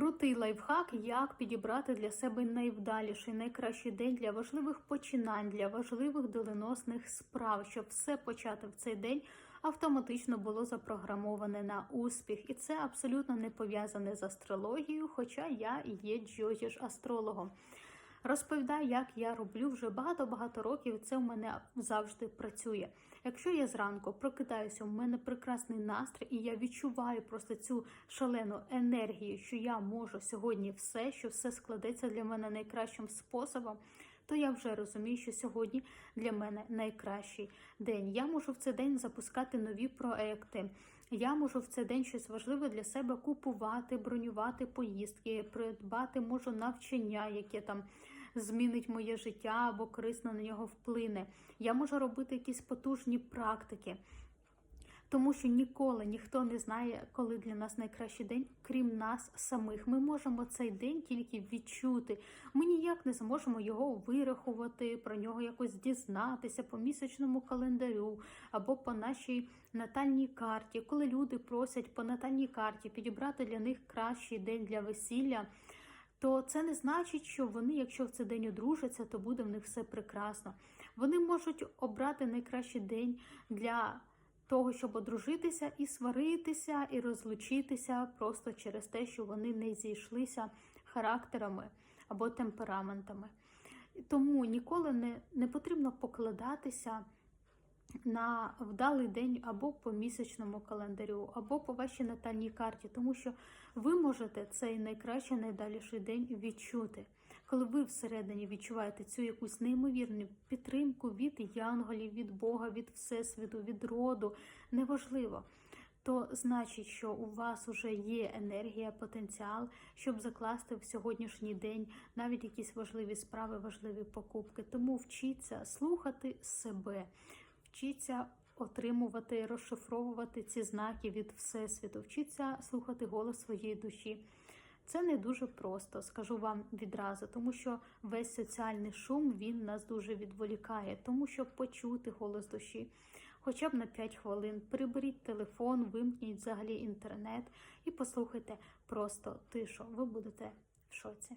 Крутий лайфхак, як підібрати для себе найвдаліший, найкращий день для важливих починань, для важливих доленосних справ, щоб все почати в цей день автоматично було запрограмоване на успіх. І це абсолютно не пов'язане з астрологією, хоча я є джозіш астрологом. Розповідаю, як я роблю вже багато-багато років. Це в мене завжди працює. Якщо я зранку прокидаюся, у мене прекрасний настрій, і я відчуваю просто цю шалену енергію, що я можу сьогодні все, що все складеться для мене найкращим способом. То я вже розумію, що сьогодні для мене найкращий день. Я можу в цей день запускати нові проекти. Я можу в цей день щось важливе для себе купувати, бронювати поїздки, придбати можу навчання, яке там змінить моє життя або корисно на нього вплине. Я можу робити якісь потужні практики. Тому що ніколи ніхто не знає, коли для нас найкращий день, крім нас самих. Ми можемо цей день тільки відчути. Ми ніяк не зможемо його вирахувати, про нього якось дізнатися по місячному календарю або по нашій натальній карті. Коли люди просять по натальній карті підібрати для них кращий день для весілля. То це не значить, що вони, якщо в цей день одружаться, то буде в них все прекрасно. Вони можуть обрати найкращий день для того, щоб одружитися і сваритися, і розлучитися просто через те, що вони не зійшлися характерами або темпераментами. Тому ніколи не, не потрібно покладатися на вдалий день або по місячному календарю, або по вашій натальній карті, тому що ви можете цей найкращий, найдаліший день відчути. Коли ви всередині відчуваєте цю якусь неймовірну підтримку від янголів, від Бога, від Всесвіту, від роду, неважливо, то значить, що у вас вже є енергія, потенціал, щоб закласти в сьогоднішній день навіть якісь важливі справи, важливі покупки. Тому вчіться слухати себе, вчіться отримувати, розшифровувати ці знаки від Всесвіту, вчіться слухати голос своєї душі. Це не дуже просто, скажу вам відразу, тому що весь соціальний шум він нас дуже відволікає, тому що почути голос душі, хоча б на 5 хвилин, приберіть телефон, вимкніть взагалі інтернет і послухайте просто тишу. Ви будете в шоці.